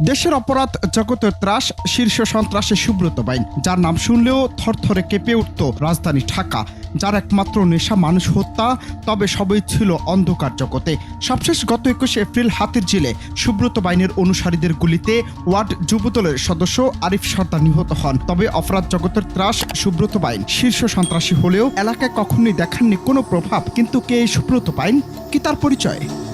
দেশের অপরাধ জগতের ত্রাস, শীর্ষ সন্ত্রাসী সুব্রত বাইন, যার নাম শুনলেও থরথরে কেঁপে উঠত রাজধানী ঢাকা, যার একমাত্র নেশা মানুষ হত্যা, তবে সবই ছিল অন্ধকার জগতে। সবশেষ গত একুশে এপ্রিল হাতের জিলে সুব্রত বাইনের অনুসারীদের গুলিতে ওয়ার্ড যুবদলের সদস্য আরিফ সর্দার নিহত হন। তবে অপরাধ জগতের ত্রাস, সুব্রত বাইন, শীর্ষ সন্ত্রাসী হলেও এলাকায় কখনোই দেখাননি কোনো প্রভাব। কিন্তু কে সুব্রত বাইন? কি তার পরিচয়?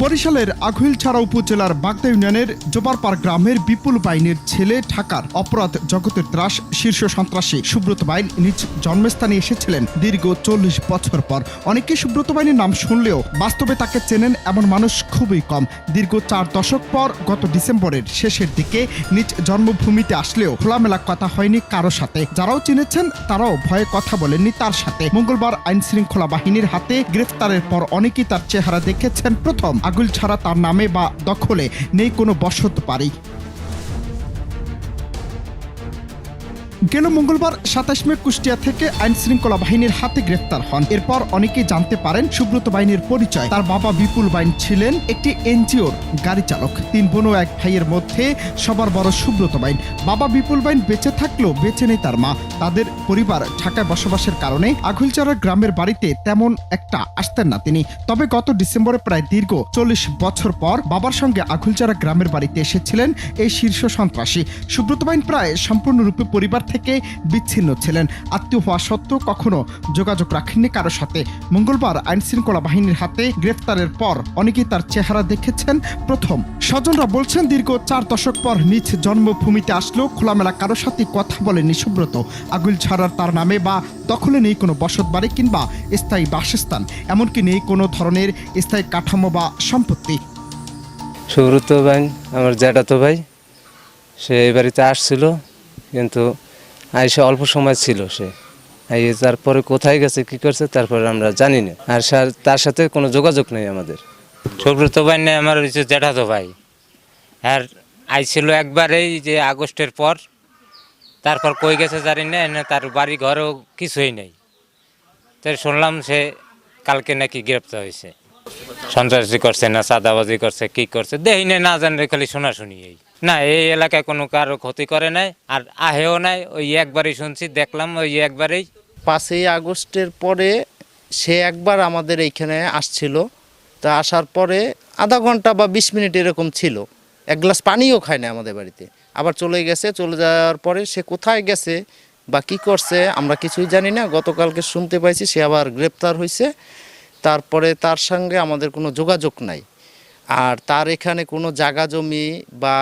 বরিশালের আঘুইলছড়া উপজেলার বাগদা ইউনিয়নের জোবারপাড় গ্রামের বিপুল বাইনের ছেলে ঢাকার অপরাধ জগতের ত্রাস, শীর্ষ সন্ত্রাসী সুব্রত বাইন নিজ জন্মস্থানে এসেছিলেন দীর্ঘ চল্লিশ বছর পর। অনেকেই সুব্রত বাইনের নাম শুনলেও বাস্তবে তাকে চেনেন এমন মানুষ খুবই কম। দীর্ঘ চার দশক পর গত ডিসেম্বরের শেষের দিকে নিজ জন্মভূমিতে আসলেও খোলামেলা কথা হয়নি কারও সাথে। যারাও চিনেছেন, তারাও ভয়ে কথা বলেননি তার সাথে। মঙ্গলবার আইন শৃঙ্খলা বাহিনীর হাতে গ্রেফতারের পর অনেকেই তার চেহারা দেখেছেন প্রথম। আগুল ছাড়া তার নামে বা দখলে নেই কোনো বসত বাড়ি। গেল মঙ্গলবার সাতাশ মে কুষ্টিয়া থেকে আইন শৃঙ্খলা বাহিনীর হাতে গ্রেফতার হন। এরপর অনেকেই জানতে পারেন সুব্রত বাইনের পরিচয়। তার বাবা বিপুল বাইন ছিলেন একটি এনজিওর গাড়ি চালক। তিন বোন ও এক ভাইয়ের মধ্যে সবার বড় সুব্রত বাইন বাবা বিপুল বাইন বেঁচে থাকলেও বেঁচে নেই তার মা। তাদের পরিবার ঢাকায় বসবাসের কারণে আঘুলচারা গ্রামের বাড়িতে তেমন একটা আসতেন না তিনি। তবে গত ডিসেম্বরে প্রায় দীর্ঘ চল্লিশ বছর পর বাবার সঙ্গে আঘুলচারা গ্রামের বাড়িতে এসেছিলেন এই শীর্ষ সন্ত্রাসী। সুব্রত বাইন প্রায় সম্পূর্ণরূপে পরিবার থেকে বিচ্ছিন্ন ছিলেন। আত্মীয় হওয়া সত্ত্বেও কখনো যোগাযোগ রাখেননি কারোর সাথে। মঙ্গলবার আইন শৃঙ্খলা বাহিনীর হাতে গ্রেফতারের পর অনেকেই তার চেহারা দেখেছেন প্রথম। স্বজনরা বলছেন, দীর্ঘ চার দশক পর নিজ জন্মভূমিতে আসলেও খোলামেলা কারোর সাথে কথা বলেনি সুব্রত। আগুল ছাড়ার তার নামে বা দখলে নেই কোনো বসত বাড়ি কিংবা স্থায়ী বাসস্থান। এমনকি নেই কোনো ধরনের স্থায়ী কাঠামো বা সম্পত্তি। সুব্রত ভাই, আমার জ্যাঠাতো ভাই, সে এই বাড়িতে আসছিল, কিন্তু আইসে অল্প সময় ছিল সে। এই তারপরে কোথায় গেছে, কি করছে, তারপরে আমরা জানি না। আর সা- তার সাথে কোনো যোগাযোগ নেই আমাদের। সুব্রত ভাই নেই, আমার হচ্ছে জ্যাঠাতো ভাই। আর আইছিল একবার এই যে আগস্টের পর। তারপর কই গেছে জানি না, এনে তার বাড়ি ঘরেও কিছুই নেই। তাই শুনলাম সে কালকে নাকি গ্রেপ্তার হয়েছে। সন্ত্রাসী করছে না, চাঁদাবাজি করছে, কি করছে দেহি নাই না জানলে খালি শোনাশুনি এই। না, এই এলাকায় কোনো কারও ক্ষতি করে নাই, আর আহেও নাই, ওই একবারই শুনছি, দেখলাম ওই একবারেই। পাঁচই আগস্টের পরে সে একবার আমাদের এইখানে আসছিল। তা আসার পরে আধা ঘণ্টা বা বিশ মিনিট এরকম ছিল। এক গ্লাস পানিও খায় না আমাদের বাড়িতে। আবার চলে গেছে, চলে যাওয়ার পরে সে কোথায় গেছে বা কি করছে, আমরা কিছুই জানি না। গতকালকে শুনতে পাইছি, সে আবার গ্রেপ্তার হয়েছে তারপরে তার সঙ্গে আমাদের কোনো যোগাযোগ নাই। আর তার এখানে কোনো জায়গা জমি বা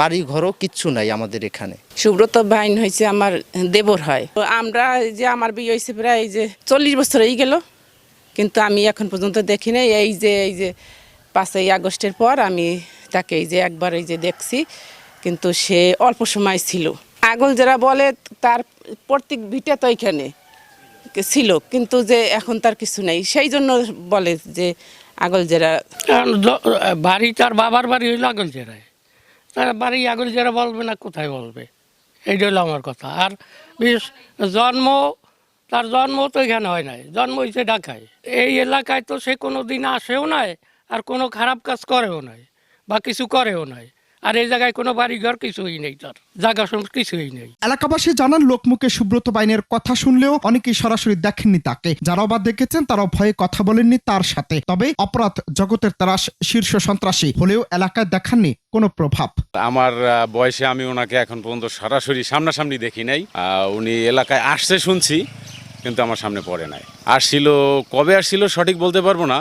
বাড়ি ঘরও কিচ্ছু নাই আমাদের এখানে। সুব্রত বাইন হয়েছে আমার দেবর হয়। তো আমরা এই যে আমার বিয়ে হয়েছে প্রায় এই যে চল্লিশ বছর হয়ে গেল। কিন্তু আমি এখন পর্যন্ত দেখি নাই। এই যে এই যে পাঁচই আগস্টের পর আমি তাকে এই যে একবার এই যে দেখছি। কিন্তু সে অল্প সময় ছিল। আগল যারা বলে তার প্রত্যেক ভিটা তো এখানে ছিল। কিন্তু যে এখন তার কিছু নেই। সেই জন্য বলে যে আগল যারা বাড়ি তার বাবার বাড়ি হইল আগল জেরায় বাড়ি আগল যারা বলবে না, কোথায় বলবে? এইটা হলো আমার কথা। আর বিশেষ জন্ম, তার জন্ম তো এখানে হয় নাই। জন্ম হয়েছে ঢাকায়। এই এলাকায় তো সে কোনো দিন আসেও নাই, আর কোনো খারাপ কাজ করেও নাই, বা কিছু করেও নাই। আর এই জায়গায় কোনো বাড়ি ঘর কিছুই নেই তার। জায়গা কিছুই নেই। এলাকাবাসী জানান লোকমুখে সুব্রত বাইনের কথা শুনলেও অনেকেই সরাসরি দেখেননি তাকে। যারা বা দেখেছেন তারাও ভয়ে কথা বলেননি তার সাথে। তবে অপরাধ জগতের তারাস শীর্ষ সন্ত্রাসী হলেও এলাকায় দেখাননি কোনো প্রভাব। আমার বয়সে আমি ওনাকে এখন পর্যন্ত সরাসরি সামনাসামনি দেখি নাই। উনি এলাকায় আসছে শুনছি কিন্তু আমার সামনে পড়ে নাই। আসছিল কবে আসছিল সঠিক বলতে পারব না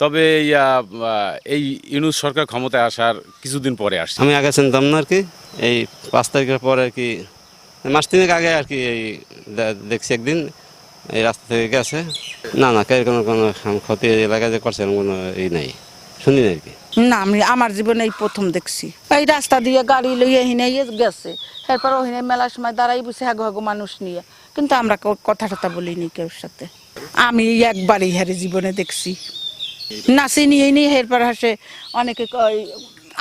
তবে এই, ইউনুস সরকার ক্ষমতায় আসার কিছুদিন পরে আসছে। আমি আগে চিনতাম না আর কি এই পাঁচ তারিখের পরে আর কি মাস তিনেক আগে আর কি এই দেখছি একদিন এই রাস্তা থেকে গেছে। না না কেউ কোনো কোনো ক্ষতি এলাকায় যে করছে কোনো এই নাই শুনি না আর কি। না আমি আমার জীবনে এই প্রথম দেখছি। এই রাস্তা দিয়ে গাড়ি লইয়ে হিনে গেছে এরপর ওহিনে মেলার সময় দাঁড়াই বসে হাগো হাগো মানুষ নিয়ে। কিন্তু আমরা কথা টথা বলিনি কেউ সাথে। আমি একবারই হারে জীবনে দেখছি। নাচি নিয়ে নিয়ে এরপর হাসে অনেকে কয়,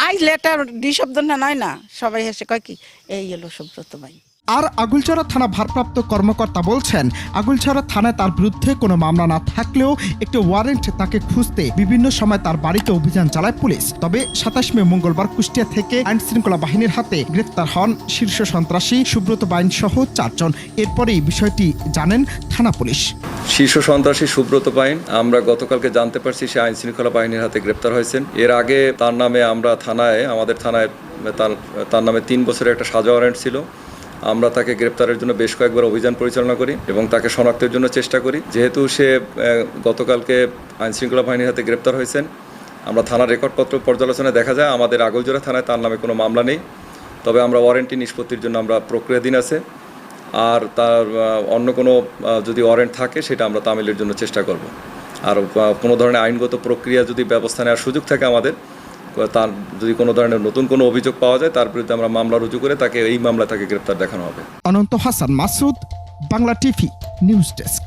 আই লেটার ডি না, নয় না? সবাই হেসে, কয় কি? এই এলো সুব্রত ভাই। আর আগুলচড়া থানা ভারপ্রাপ্ত কর্মকর্তা বলছেন আগুলচড়া থানায় তার বিরুদ্ধে কোনো মামলা না থাকলেও একটি ওয়ারেন্ট তাকে খুঁজতে বিভিন্ন সময় তার বাড়িতে অভিযান চালায় পুলিশ। তবে সাতাশ মে মঙ্গলবার কুষ্টিয়া থেকে আইন শৃঙ্খলা বাহিনীর হাতে গ্রেফতার হন শীর্ষ সন্ত্রাসী সুব্রত বাইন সহ চারজন। এরপরেই বিষয়টি জানেন থানা পুলিশ। শীর্ষ সন্ত্রাসী সুব্রত পাইন আমরা গতকালকে জানতে পারছি সে আইন শৃঙ্খলা বাহিনীর হাতে গ্রেপ্তার হয়েছেন। এর আগে তার নামে আমরা থানায়, আমাদের থানায় তার নামে তিন বছরের একটা সাজা ওয়ারেন্ট ছিল। আমরা তাকে গ্রেপ্তারের জন্য বেশ কয়েকবার অভিযান পরিচালনা করি এবং তাকে শনাক্তের জন্য চেষ্টা করি। যেহেতু সে গতকালকে আইন শৃঙ্খলা বাহিনীর হাতে গ্রেপ্তার হয়েছেন, আমরা থানার রেকর্ডপত্র পর্যালোচনায় দেখা যায়, আমাদের আগলজোড়া থানায় তার নামে কোনো মামলা নেই। তবে আমরা ওয়ারেন্টি নিষ্পত্তির জন্য আমরা প্রক্রিয়াধীন আছে। আর তার অন্য কোনো যদি ওয়ারেন্ট থাকে, সেটা আমরা তামিলের জন্য চেষ্টা করব। আর কোনো ধরনের আইনগত প্রক্রিয়া যদি ব্যবস্থা নেওয়ার সুযোগ থাকে আমাদের তার যদি কোনো ধরনের নতুন কোনো অভিযোগ পাওয়া যায়, তার বিরুদ্ধে আমরা মামলা রুজু করে তাকে এই মামলা তাকে গ্রেপ্তার দেখানো হবে। Ananta Hasan Masud, Bangla TV, news desk.